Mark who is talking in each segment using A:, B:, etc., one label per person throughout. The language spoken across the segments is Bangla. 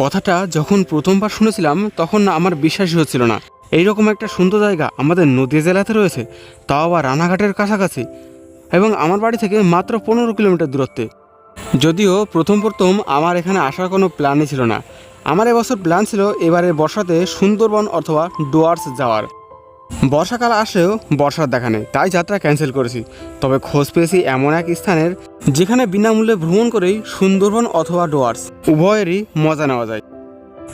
A: কথাটা যখন প্রথমবার শুনেছিলাম, তখন আমার বিশ্বাসই হচ্ছিল না। এইরকম একটা সুন্দর জায়গা আমাদের নদীয়া জেলাতে রয়েছে, তাও আবার রানাঘাটের কাছাকাছি এবং আমার বাড়ি থেকে মাত্র পনেরো কিলোমিটার দূরত্বে। যদিও প্রথম প্রথম আমার এখানে আসার কোনো প্ল্যানই ছিল না। আমার এবছর প্ল্যান ছিল এবারে বর্ষাতে সুন্দরবন অথবা ডুয়ার্স যাওয়ার। বর্ষাকাল আসলেও বর্ষার দেখা নেই, তাই যাত্রা ক্যান্সেল করেছি। তবে খোঁজ পেয়েছি এমন এক স্থানের, যেখানে বিনামূল্যে ভ্রমণ করেই সুন্দরবন অথবা ডুয়ার্স, উভয়েরই মজা নেওয়া যায়।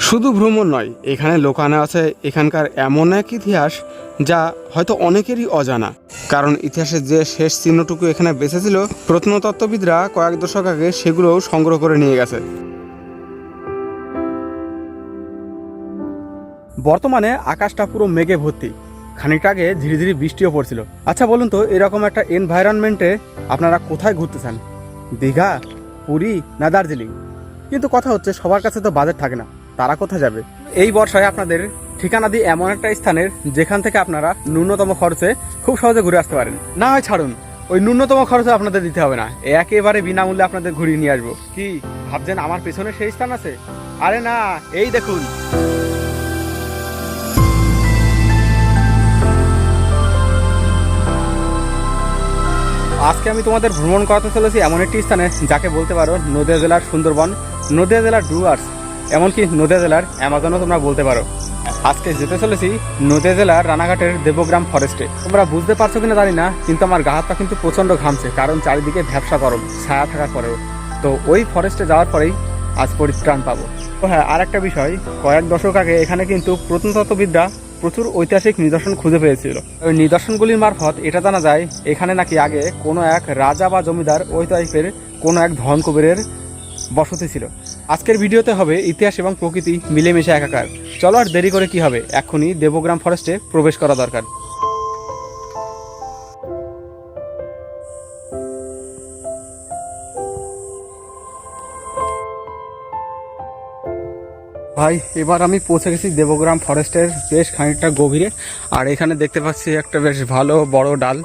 A: শুধু ভ্রমণ নয়, এখানে লোকানো আছে এখানকার এমন এক ইতিহাস, যা হয়তো অনেকেরই অজানা। কারণ ইতিহাসের যে শেষ চিহ্নটুকু এখানে বেঁচেছিল, প্রত্নতত্ত্ববিদরা কয়েক দশক আগে সেগুলোও সংগ্রহ করে নিয়ে গেছে। বর্তমানে আকাশটা পুরো মেঘে ভর্তি। খানিকটা আগে ধীরে ধীরে বৃষ্টিও পড়ছিল। আচ্ছা বলুন তো, এরকম একটা এনভায়রনমেন্টে আপনারা কোথায় ঘুরতে চান? দীঘা, পুরী না দার্জিলিং? কিন্তু কথা হচ্ছে, সবার কাছে তো বাজেট থাকে না। তারা কোথায় যাবে? এই বর্ষায় আপনাদের ঠিকানা দিয়ে এমন একটা স্থানের যেখান থেকে আপনারা ন্যূনতম খরচে খুব সহজে ঘুরে আসতে পারেন। না হয় ছাড়ুন, ওই ন্যূনতম খরচে আপনাদের দিতে হবে না। একেবারে বিনামূল্যে আপনাদের ঘুরিয়ে নিয়ে আসব। কি, ভাবছেন আমার পেছনে সেই স্থান আছে? আরে না, এই দেখুন। আজকে আমি তোমাদের ভ্রমণ করাতে চলেছি এমন একটি স্থানে যাকে বলতে পারো নদিয়া জেলার সুন্দরবন, নদিয়া জেলার ডুয়ার্স, এমনকি নদিয়া জেলার অ্যামাজনও তোমরা বলতে পারো। আজকে যেতে চলেছি নদিয়া জেলার রানাঘাটের দেবগ্রাম ফরেস্টে তোমরা বুঝতে পারছ কিনা জানি না, কিন্তু আমার গা হাত পা কিন্তু প্রচণ্ড ঘামছে, কারণ চারিদিকে ভ্যাবসা গরম, ছায়া থাকার পরেও। তো ওই ফরেস্টে যাওয়ার পরেই আজ পরিত্রাণ পাবো। হ্যাঁ আর একটা বিষয়, কয়েক দশক আগে এখানে কিন্তু প্রত্নতত্ত্ববিদরা প্রচুর ঐতিহাসিক নিদর্শন খুঁজে পেয়েছিল। ওই নিদর্শনগুলির মারফত এটা জানা যায়, এখানে নাকি আগে কোনো এক রাজা বা জমিদার ওই টাইপের কোনো এক ধন কবিরের বসতি ছিল। আজকের ভিডিওতে হবে ইতিহাস এবং প্রকৃতি মিলেমিশে একাকার। চলো আর দেরি করে কি হবে? এখনই দেবগ্রাম ফরেস্টে প্রবেশ করা দরকার। ভাই, এবার আমি পৌঁছে গেছি দেবগ্রাম ফরেস্টের বেশ খানিকটা গভীরে। আর এখানে দেখতে পাচ্ছি একটা বেশ ভালো বড় ডাল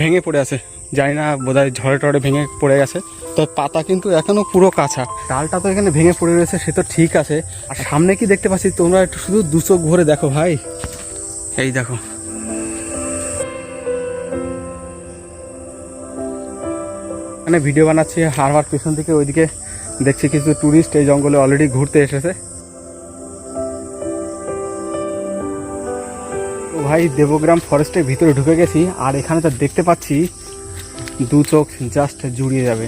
A: ভেঙে পড়ে আছে। জানি না, বোধহয় ঝড়ে টড়ে ভেঙে পড়ে গেছে। তো পাতা কিন্তু এখনও পুরো কাঁচা। ডালটা তো এখানে ভেঙে পড়ে রয়েছে, সে তো ঠিক আছে। আর সামনে কি দেখতে পাচ্ছি, তোমরা একটু শুধু দু চোখ ভরে দেখো ভাই। এই দেখো। এখানে ভিডিও বানাচ্ছি হারবার পেছন থেকে ওইদিকে দেখছি কিছু টুরিস্ট এই জঙ্গলে অলরেডি ঘুরতে এসেছে। ভাই দেবগ্রাম ফরেস্টের ভিতরে ঢুকে গেছি, আর এখানে তো দেখতে পাচ্ছি দু চোখ জাস্ট জুড়িয়ে যাবে।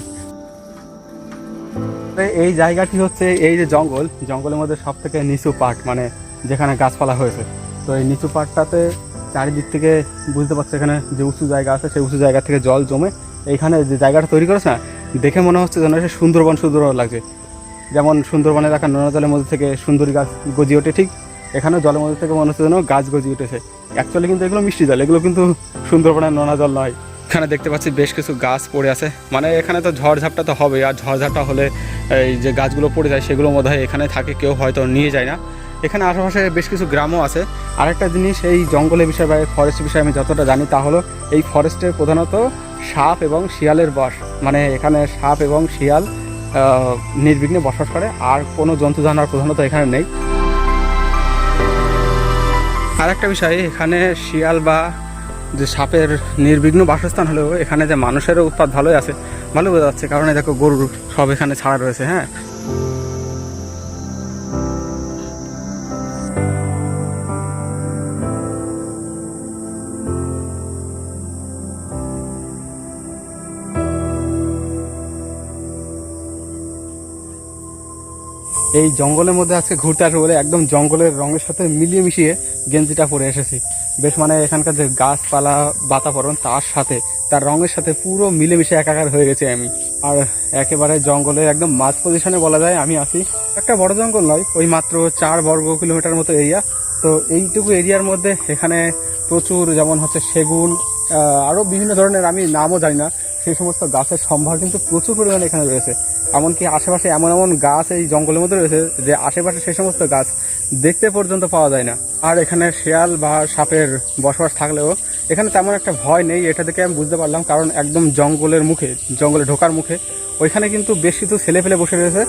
A: এই জায়গাটি হচ্ছে এই যে জঙ্গল, জঙ্গলের মধ্যে সব থেকে নিচু পার্ট মানে যেখানে গাছপালা হয়েছে। তো এই নিচু পার্টটাতে চারিদিক থেকে বুঝতে পারছ এখানে যে উঁচু জায়গা আছে, সেই উঁচু জায়গা থেকে জল জমে এইখানে যে জায়গাটা তৈরি করেছে না, দেখে মনে হচ্ছে যেন সে সুন্দরবন সুন্দরবন লাগছে। যেমন সুন্দরবন এলাকা নোনা জলের মধ্যে থেকে সুন্দরী গাছ গজিয়ে ওঠে ঠিক এখানে জলের মধ্যে থেকে মনে হচ্ছে যেন গাছ গজিয়ে উঠেছে। অ্যাকচুয়ালি কিন্তু এগুলো মিষ্টি জল, এগুলো কিন্তু সুন্দরবনের নোনা জল নয়। এখানে দেখতে পাচ্ছি বেশ কিছু গাছ পড়ে আছে। মানে এখানে তো ঝড়ঝাপটা তো হবে আর ঝড়ঝাপটা হলে এই যে গাছগুলো পড়ে যায় সেগুলো মধ্যে এখানে থাকে, কেউ হয়তো নিয়ে যায় না। এখানে আশেপাশে বেশ কিছু গ্রামও আছে। আরেকটা জিনিস, এই জঙ্গলের বিষয়ে বা ফরেস্ট বিষয়ে আমি যতটা জানি তা হলো, এই ফরেস্টের প্রধানত সাপ এবং শিয়ালের বস। মানে এখানে সাপ এবং শিয়াল নির্বিঘ্নে বসবাস করে, আর কোনো জন্তু জানোয়ার প্রধানত এখানে নেই। আর একটা বিষয়, এখানে শিয়াল বা যে সাপের নির্বিঘ্ন বাসস্থান হলেও এখানে যে মানুষেরও উৎপাদ ভালোই আছে ভালো বোঝা যাচ্ছে। কারণ দেখো গরু সব এখানে ছাড়া রয়েছে হ্যাঁ। এই জঙ্গলের মধ্যে আজকে ঘুরতে আসব বলে একদম জঙ্গলের রঙের সাথে মিলিয়ে মিশিয়ে গেঞ্জিটা পরে এসেছি। বেশ মানে এখানকার যে গাছপালা বাতাবরণ তার সাথে তার রঙের সাথে পুরো মিলেমিশে একাকার হয়ে গেছে আমি। আর একেবারে জঙ্গলের একদম মাঝ পজিশনে বলা যায় আমি আছি একটা বড় জঙ্গল নয় ওই মাত্র চার বর্গ কিলোমিটার মতো এরিয়া তো এইটুকু এরিয়ার মধ্যে এখানে প্রচুর যেমন হচ্ছে সেগুন আহ, আরও বিভিন্ন ধরনের আমি নামও জানি না সেই সমস্ত গাছের সম্ভার কিন্তু প্রচুর পরিমাণে এখানে রয়েছে। এমনকি আশেপাশে এমন এমন গাছ এই জঙ্গলের মধ্যে রয়েছে যে আশেপাশে সেই সমস্ত গাছ দেখতে পর্যন্ত পাওয়া যায় না। আর এখানে শেয়াল বা সাপের বসবাস থাকলেও এখানে তেমন একটা ভয় নেই, এটা থেকে আমি বুঝতে পারলাম, কারণ একদম জঙ্গলের মুখে, জঙ্গলে ঢোকার মুখে, ওইখানে কিন্তু বেশ কিছু ছেলে ফেলে বসে রয়েছে।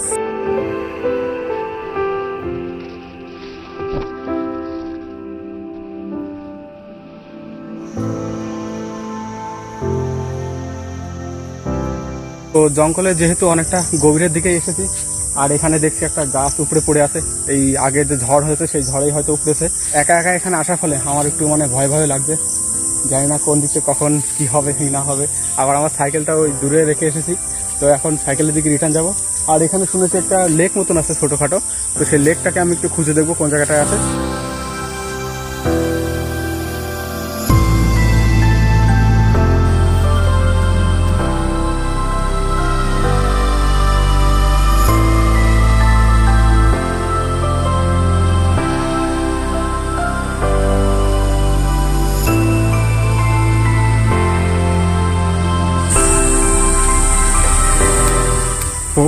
A: তো জঙ্গলে যেহেতু অনেকটা গভীরের দিকে এসেছি আর এখানে দেখছি একটা গাছ উপরে পড়ে আছে। এই আগে যে ঝড় হয়েছে, সেই ঝড়েই হয়তো উপড়েছে একা একা এখানে আসার ফলে আমার একটু মানে ভয় ভয় লাগছে। জানি না কোন দিকে কখন কি হবে কি না হবে। আবার আমার সাইকেলটা ওই দূরে রেখে এসেছি। তো এখন সাইকেলের দিকে রিটার্ন যাব। আর এখানে শুনেছি একটা লেক মতন আছে ছোটোখাটো। তো সেই লেকটাকে আমি একটু খুঁজে দেখব কোন জায়গাটায় আছে।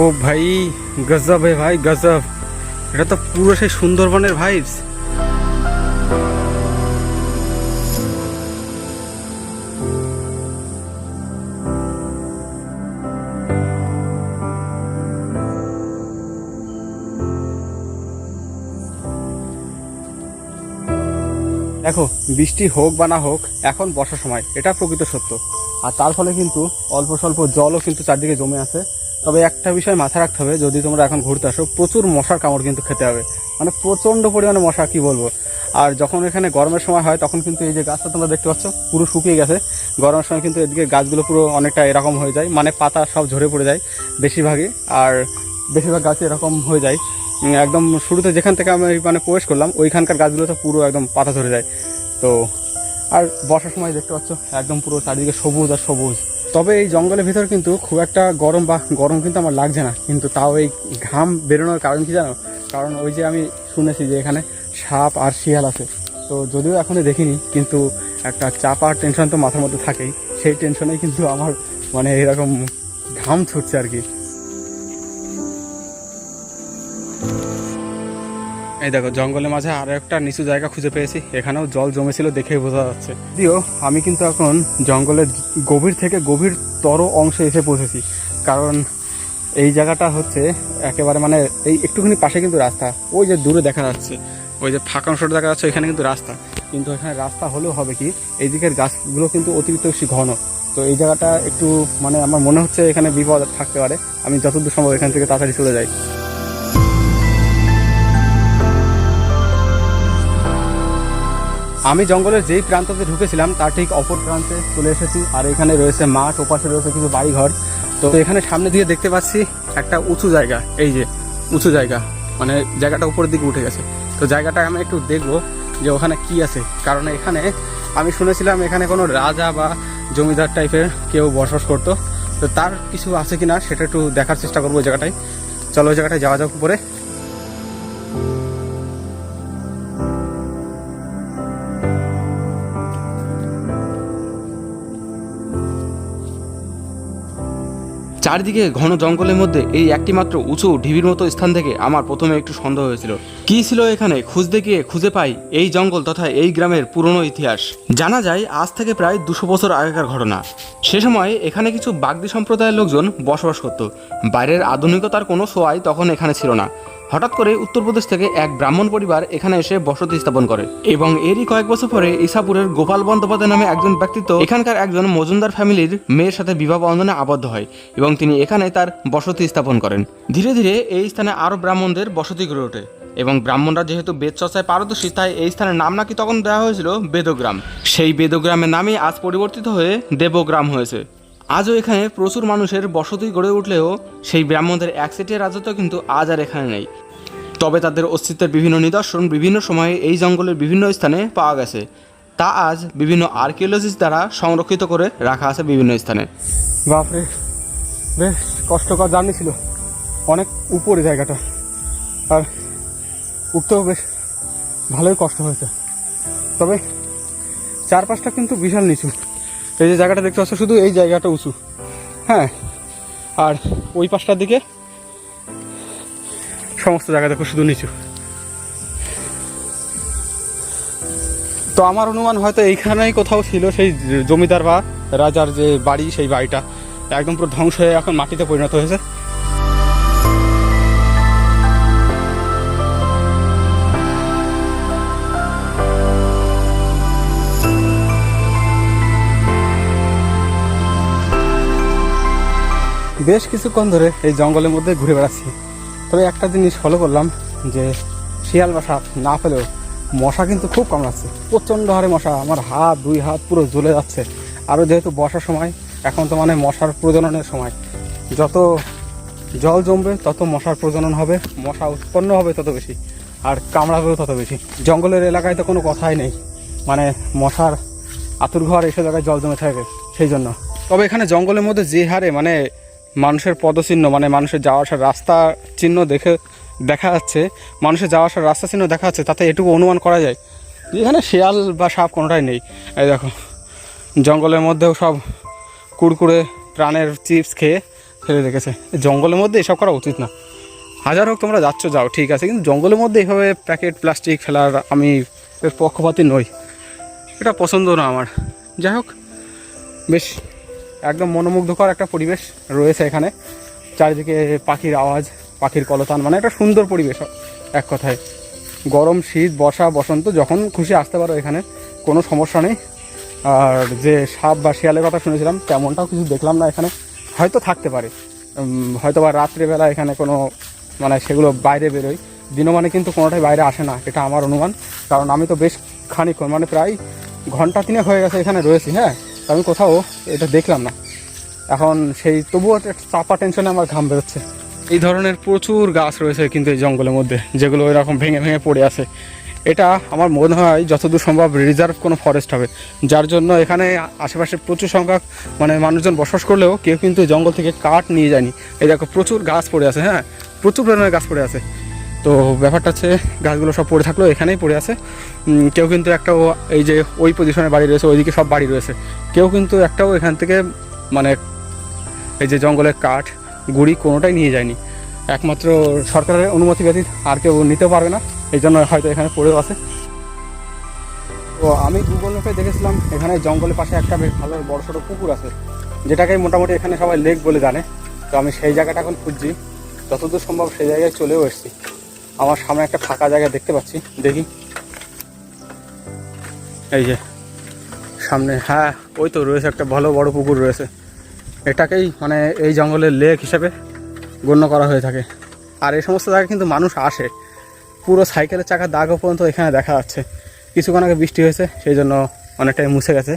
A: ও ভাই, গজব হে ভাই, গজব। এটা তো পুরো সেই সুন্দরবনের ভাইবস দেখো, বৃষ্টি হোক বা না হোক, এখন বর্ষার সময়, এটা প্রকৃত সত্য। আর তার ফলে কিন্তু অল্প স্বল্প জলও কিন্তু চারদিকে জমে আছে। তবে একটা বিষয় মাথায় রাখতে হবে, যদি তোমরা এখন ঘুরতে আসো, প্রচুর মশার কামড় কিন্তু খেতে হবে। মানে প্রচণ্ড পরিমাণে মশা, কি বলব? আর যখন এখানে গরমের সময় হয়, তখন কিন্তু এই যে গাছটা তোমরা দেখতে পাচ্ছ, পুরো শুকিয়ে গেছে। গরমের সময় কিন্তু এদিকে গাছগুলো পুরো অনেকটা এরকম হয়ে যায় মানে পাতা সব ঝরে পড়ে যায় বেশিরভাগই। আর বেশিরভাগ গাছ এরকম হয়ে যায়। একদম শুরুতে যেখান থেকে আমি মানে প্রবেশ করলাম, ওইখানকার গাছগুলো তো পুরো একদম পাতা ধরে যায়। তো, আর বর্ষার সময় দেখতে পাচ্ছ, একদম পুরো চারিদিকে সবুজ আর সবুজ। তবে এই জঙ্গলের ভিতর কিন্তু খুব একটা গরম বা গরম কিন্তু আমার লাগছে না। কিন্তু তাও এই ঘাম বেরোনোর কারণ কি জানো? কারণ ওই যে আমি শুনেছি যে এখানে সাপ আর শিয়াল আছে। তো যদিও এখনও দেখিনি, কিন্তু একটা চাপা টেনশন তো মাথার মধ্যে থাকেই। সেই টেনশনেই কিন্তু আমার মানে এরকম ঘাম ছুটছে আর কি। এই দেখো, জঙ্গলের মাঝে আরও একটা নিচু জায়গা খুঁজে পেয়েছি। এখানেও জল জমেছিল দেখেই বোঝা যাচ্ছে। যদিও আমি কিন্তু এখন জঙ্গলের গভীর থেকে গভীর তর অংশে এসে পৌঁছেছি। কারণ এই জায়গাটা হচ্ছে একেবারে মানে এই একটুখানি পাশে কিন্তু রাস্তা। ওই যে দূরে দেখা যাচ্ছে, ওই যে ফাঁকা অংশটা দেখা যাচ্ছে, ওইখানে কিন্তু রাস্তা। কিন্তু এখানে রাস্তা হলেও হবে কি এই দিকের গাছগুলো কিন্তু অতিরিক্ত বেশি ঘন। তো এই জায়গাটা একটু মানে আমার মনে হচ্ছে এখানে বিপদ থাকতে পারে। আমি যতদূর সম্ভব এখান থেকে তাড়াতাড়ি চলে যাই। আমি জঙ্গলের যেই প্রান্ততে ঢুকেছিলাম, তার ঠিক অপর প্রান্তে চলে এসেছি। আর এখানে রয়েছে মাঠ, ওপাশে রয়েছে কিছু বাড়িঘর। তো এখানে সামনে দিয়ে দেখতে পাচ্ছি একটা উঁচু জায়গা। এই যে, উঁচু জায়গা। মানে জায়গাটা উপরের দিকে উঠে গেছে। তো জায়গাটা আমি একটু দেখব যে ওখানে কি আছে। কারণ এখানে আমি শুনেছিলাম এখানে কোনো রাজা বা জমিদার টাইপের কেউ বসবাস করতো। তো তার কিছু আছে কিনা সেটা একটু দেখার চেষ্টা করব জায়গাটায়। চলো ওই জায়গাটায় যাওয়া যাক উপরে।
B: চারিদিকে ঘন জঙ্গলের মধ্যে এই একটি মাত্র উঁচু ঢিবির মতো স্থান থেকে আমার প্রথমে একটু সন্দেহ হয়েছিল। কি ছিল এখানে? খুঁজতে গিয়ে খুঁজে পাই এই জঙ্গল তথা এই গ্রামের পুরনো ইতিহাস। জানা যায়, আজ থেকে প্রায় দুশো বছর আগেকার ঘটনা। সে সময় এখানে কিছু বাগদি সম্প্রদায়ের লোকজন বসবাস করত। বাইরের আধুনিকতার কোনো সোয়াই তখন এখানে ছিল না। হঠাৎ করে উত্তরপ্রদেশ থেকে এক ব্রাহ্মণ পরিবার এখানে এসে বসতি স্থাপন করে। এবং এরই কয়েক বছর পরে ইসাপুরের গোপাল বন্দ্যোপাধ্যায় নামে একজন ব্যক্তিত্ব এখানকার একজন মজুমদার ফ্যামিলির মেয়ের সাথে বিবাহ বন্ধনে আবদ্ধ হয় এবং তিনি এখানে তার বসতি স্থাপন করেন। ধীরে ধীরে এই স্থানে আরও ব্রাহ্মণদের বসতি গড়ে ওঠে এবং ব্রাহ্মণরা যেহেতু বেদ চর্চায় পারদর্শী, তাই এই স্থানের নাম নাকি তখন দেওয়া হয়েছিল বেদগ্রাম। সেই বেদগ্রামের নামই আজ পরিবর্তিত হয়ে দেবগ্রাম হয়েছে। আজও এখানে প্রচুর মানুষের বসতি গড়ে উঠলেও সেই ব্রাহ্মণদের একচেটিয়া রাজত্ব কিন্তু আজ আর এখানে নেই। তবে তাদের অস্তিত্বের বিভিন্ন নিদর্শন বিভিন্ন সময়ে এই জঙ্গলের বিভিন্ন স্থানে পাওয়া গেছে। তা আজ বিভিন্ন আর্কিওলজিস্ট দ্বারা সংরক্ষিত করে রাখা আছে বিভিন্ন স্থানে।
A: বাপরে, বেশ কষ্টকর জার্নি ছিল। অনেক উপরে জায়গাটা। আর উঠতেও বেশ ভালোই কষ্ট হয়েছে। তবে চারপাশটা কিন্তু বিশাল নিচু। এই যে জায়গাটা দেখতে পাচ্ছ, শুধু এই জায়গাটা উঁচু। হ্যাঁ আর ওই পাশটার দিকে সমস্ত জায়গা দেখো শুধু নিচু। তো আমার অনুমান হয়তো এইখানেই কোথাও ছিল সেই জমিদার বা রাজার যে বাড়ি, সেই বাড়িটা। একদম পুরো ধ্বংস হয়ে এখন মাটিতে পরিণত হয়েছে। বেশ কিছুক্ষণ ধরে এই জঙ্গলের মধ্যে ঘুরে বেড়াচ্ছি। তবে একটা জিনিস ফলো করলাম, যে শিয়াল বা সাপ না পেলেও মশা কিন্তু খুব কামড়াচ্ছে প্রচণ্ড হারে মশা, আমার হাত, দুই হাত পুরো জ্বলে যাচ্ছে। আরও যেহেতু বর্ষার সময়, এখন তো মানে মশার প্রজননের সময়। যত জল জমবে, তত মশার প্রজনন হবে, মশা উৎপন্ন হবে তত বেশি, আর কামড়াবেও তত বেশি। জঙ্গলের এলাকায় তো কোনো কথাই নেই। মানে মশার আতুর ঘর এসে জায়গায় জল জমে থাকে, সেই জন্য। তবে এখানে জঙ্গলের মধ্যে যে হারে মানে মানুষের পদচিহ্ন মানে মানুষের যাওয়া আসার রাস্তা চিহ্ন দেখে দেখা যাচ্ছে। মানুষের যাওয়া আসার রাস্তা চিহ্ন দেখা যাচ্ছে, তাতে এটুকু অনুমান করা যায়। এখানে শিয়াল বা সাপ কোনোটাই নেই। এই দেখো, জঙ্গলের মধ্যেও সব কুড়কুড়ে প্রাণের চিপস খেয়ে ফেলে রেখেছে। জঙ্গলের মধ্যে এসব করা উচিত না। হাজার হোক তোমরা যাচ্ছ, যাও, ঠিক আছে, কিন্তু জঙ্গলের মধ্যে এইভাবে প্যাকেট, প্লাস্টিক ফেলার আমি পক্ষপাতী নই। এটা পছন্দ না আমার। যাই হোক, বেশ একদম মনোমুগ্ধকর একটা পরিবেশ রয়েছে এখানে। চারিদিকে পাখির আওয়াজ, পাখির কলতান মানে একটা সুন্দর পরিবেশ এক কথায়। গরম, শীত, বর্ষা, বসন্ত, যখন খুশি আসতে পারো এখানে, কোনো সমস্যা নেই। আর যে সাপ বা শিয়ালের কথা শুনেছিলাম, তেমনটাও কিছু দেখলাম না এখানে। হয়তো থাকতে পারে। হয়তো বা রাত্রেবেলা এখানে কোনো মানে সেগুলো বাইরে বেরোয়। দিনমানে কিন্তু কোনোটাই বাইরে আসে না, এটা আমার অনুমান। কারণ আমি তো বেশ খানিক্ষণ মানে প্রায় ঘণ্টা তিনেক হয়ে গেছে এখানে রয়েছি হ্যাঁ? আমি কোথাও এটা দেখলাম না। এখন সেই তবুও চাপা টেনশনে আমার ঘাম বেরোচ্ছে। এই ধরনের প্রচুর গাছ রয়েছে কিন্তু এই জঙ্গলের মধ্যে, যেগুলো এরকম ভেঙে ভেঙে পড়ে আছে। এটা আমার মনে হয় যতদূর সম্ভব রিজার্ভ কোনো ফরেস্ট হবে। যার জন্য এখানে আশেপাশে প্রচুর সংখ্যক মানে মানুষজন বসবাস করলেও কেউ কিন্তু জঙ্গল থেকে কাঠ নিয়ে যায়নি। এই দেখো, প্রচুর গাছ পড়ে আছে হ্যাঁ? প্রচুর পরিমাণে গাছ পড়ে আছে। তো ব্যাপারটা হচ্ছে গাছগুলো সব পড়ে থাকলেও এখানেই পড়ে আছে। কেউ কিন্তু একটাও এই যে ওই পজিশনে বাড়ি রয়েছে, ওইদিকে সব বাড়ি রয়েছে। কেউ কিন্তু একটাও এখান থেকে মানে এই যে জঙ্গলের কাঠ, গুড়ি কোনোটাই নিয়ে যায়নি। একমাত্র সরকারের অনুমতি ব্যতীত আর কেউ নিতে পারবে না, এই জন্য হয়তো এখানে পড়েও আছে। তো আমি গুগল ম্যাপে দেখেছিলাম, এখানে জঙ্গলের পাশে একটা বেশ ভালো বড় সড়ো পুকুর আছে, যেটাকে মোটামুটি এখানে সবাই লেক বলে জানে। তো আমি সেই জায়গাটা এখন খুঁজছি, যতদূর সম্ভব সেই জায়গায় চলেও এসেছি। আমার সামনে একটা ফাঁকা জায়গা দেখতে পাচ্ছি, দেখি। এই যে, সামনে হ্যাঁ ওই তো রয়েছে একটা ভালো বড় পুকুর রয়েছে। এটাকেই মানে এই জঙ্গলের লেক হিসেবে গণ্য করা হয়ে থাকে। আর এই সমস্ত জায়গায় কিন্তু মানুষ আসে। পুরো সাইকেলের চাকার দাগও পর্যন্ত এখানে দেখা যাচ্ছে। কিছুক্ষণ আগে বৃষ্টি হয়েছে, সেই জন্য অনেকটাই মুছে গেছে।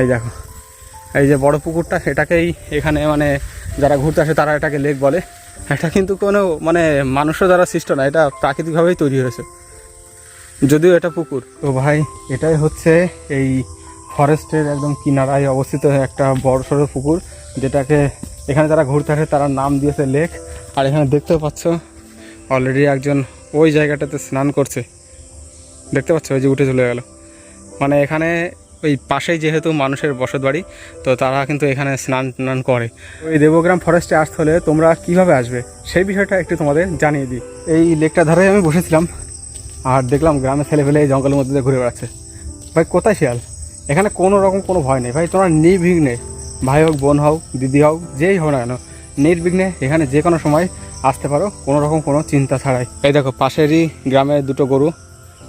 A: এই দেখো, এই যে বড় পুকুরটা সেটাকেই এখানে মানে যারা ঘুরতে আসে তারা এটাকে লেক বলে। এটা কিন্তু কোনো মানে মানুষের দ্বারা সৃষ্ট না, এটা প্রাকৃতিকভাবেই তৈরি হয়েছে। যদিও এটা পুকুর। তো ভাই, এটাই হচ্ছে এই ফরেস্টের একদম কিনারায় অবস্থিত একটা বড় সড়ো পুকুর, যেটাকে এখানে যারা ঘুরতে আসে তারা নাম দিয়েছে লেক। আর এখানে দেখতেও পাচ্ছ অলরেডি একজন ওই জায়গাটাতে স্নান করছে। দেখতে পাচ্ছ, ওই যে উঠে চলে গেল। মানে এখানে ওই পাশেই যেহেতু মানুষের বসত বাড়ি তো তারা কিন্তু এখানে স্নান টান করে। ওই দেবগ্রাম ফরেস্টে আসতে হলে তোমরা কীভাবে আসবে? সেই বিষয়টা একটু তোমাদের জানিয়ে দিই। এই লেকটা ধারে আমি বসেছিলাম আর দেখলাম গ্রামে ছেলে ফেলে এই জঙ্গলের মধ্যে ঘুরে বেড়াচ্ছে। ভাই কোথায় শিয়াল? এখানে কোনো রকম কোনো ভয় নেই। ভাই তোমরা নির্বিঘ্নে ভাই হোক বোন হোক দিদি হোক যেই হোক না কেন নির্বিঘ্নে এখানে যে কোনো সময় আসতে পারো কোনো রকম কোনো চিন্তা ছাড়াই। এই দেখো পাশেরই গ্রামে দুটো গরু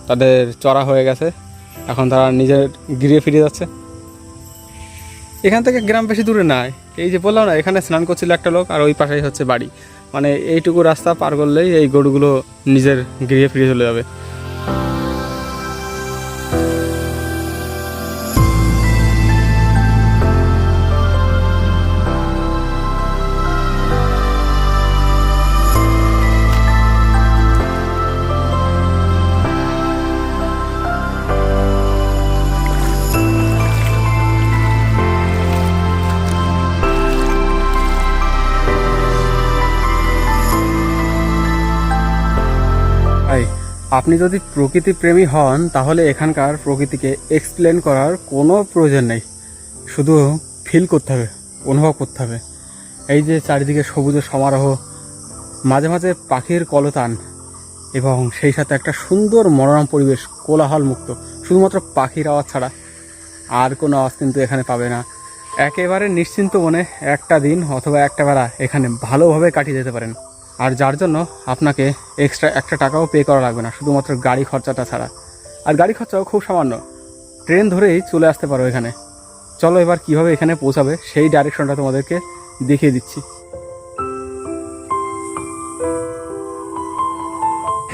A: তাদের চড়া হয়ে গেছে। এখন তারা নিজের গিরিয়ে ফিরে যাচ্ছে। এখান থেকে গ্রাম বেশি দূরে নাই। এই যে বললাম না, এখানে স্নান করছিল একটা লোক আর ওই পাশেই হচ্ছে বাড়ি। মানে এইটুকু রাস্তা পার করলেই এই গরুগুলো নিজের গিরিয়ে ফিরে চলে যাবে। আপনি যদি প্রকৃতি প্রেমী হন, তাহলে এখানকার প্রকৃতিকে এক্সপ্লেন করার কোনো প্রয়োজন নেই। শুধু ফিল করতে হবে, অনুভব করতে হবে। এই যে চারিদিকে সবুজের সমারোহ, মাঝে মাঝে পাখির কলতান, এবং সেই সাথে একটা সুন্দর মনোরম পরিবেশ কোলাহল মুক্ত শুধুমাত্র পাখির আওয়াজ ছাড়া আর কোনো আওয়াজ কিন্তু এখানে পাবে না। একেবারে নিশ্চিন্ত মনে একটা দিন অথবা একটা বেলা এখানে ভালোভাবে কাটিয়ে যেতে পারেন। আর যার জন্য আপনাকে এক্সট্রা একটা টাকাও পে করা লাগবে না, শুধুমাত্র গাড়ি খরচাটা ছাড়া। আর গাড়ি খরচাও খুব সামান্য। ট্রেন ধরেই চলে আসতে পারো এখানে। চলো এবার কীভাবে এখানে পৌঁছাবে সেই ডাইরেকশনটা তোমাদেরকে দেখিয়ে দিচ্ছি।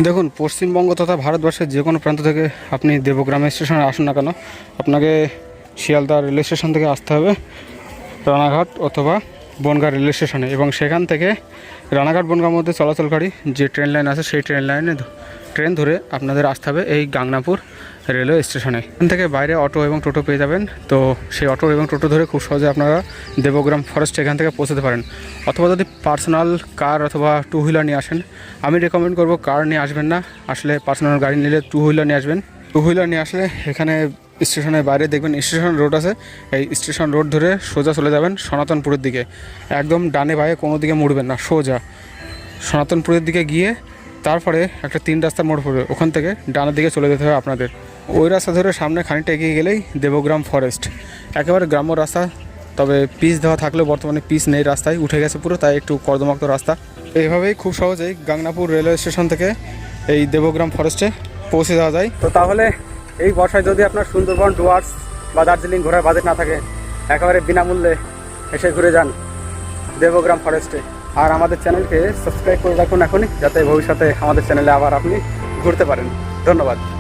A: দেখুন, পশ্চিমবঙ্গ তথা ভারতবর্ষের যে কোনো প্রান্ত থেকে আপনি দেবগ্রাম স্টেশনে আসুন না কেন, আপনাকে শিয়ালদা রেল স্টেশন থেকে আসতে হবে, রানাঘাট অথবা বনগাঁ রেল স্টেশনে এবং সেখান থেকে রানাঘাট বনগাঁর মধ্যে চলাচলকারী যে ট্রেন লাইন আছে, সেই ট্রেন লাইনে ট্রেন ধরে আপনাদের আসতে হবে এই গাংনাপুর রেলওয়ে স্টেশনে। এখান থেকে বাইরে অটো এবং টোটো পেয়ে যাবেন। তো সেই অটো এবং টোটো ধরে খুব সহজে আপনারা দেবগ্রাম ফরেস্ট এখান থেকে পৌঁছতে পারেন। অথবা যদি পার্সোনাল কার অথবা টু হুইলার নিয়ে আসেন, আমি রেকমেন্ড করব কার নিয়ে আসবেন না। আসলে পার্সোনাল গাড়ি নিলে টু হুইলার নিয়ে আসবেন। টু হুইলার নিয়ে আসলে এখানে স্টেশনের বাইরে দেখবেন স্টেশন রোড আছে। এই স্টেশন রোড ধরে সোজা চলে যাবেন সনাতনপুরের দিকে। একদম ডানে বাইরে কোনো দিকে মুড়বেন না, সোজা। সনাতনপুরের দিকে গিয়ে তারপরে একটা তিন রাস্তার মোড় পড়বে। ওখান থেকে ডানের দিকে চলে যেতে হবে আপনাদের। ওই রাস্তা ধরে সামনে খানিকটা এগিয়ে গেলেই দেবগ্রাম ফরেস্ট একেবারে গ্রাম্য রাস্তা, তবে পিচ দেওয়া থাকলেও বর্তমানে পিচ নেই রাস্তায়, উঠে গেছে পুরো, তাই একটু কর্দমাক্ত রাস্তা। এইভাবেই খুব সহজেই গাংনাপুর রেলওয়ে স্টেশন থেকে এই দেবগ্রাম ফরেস্টে পৌঁছে দেওয়া যায়। তো তাহলে এই বর্ষায় যদি আপনার সুন্দরবন, ডুয়ার্স বা দার্জিলিং ঘোরার বাজেট না থাকে, একেবারে বিনামূল্যে এসে ঘুরে যান দেবগ্রাম ফরেস্টে আর আমাদের চ্যানেলকে সাবস্ক্রাইব করে রাখুন এখনই, যাতে ভবিষ্যতে আমাদের চ্যানেলে আবার আপনি ঘুরতে পারেন। ধন্যবাদ।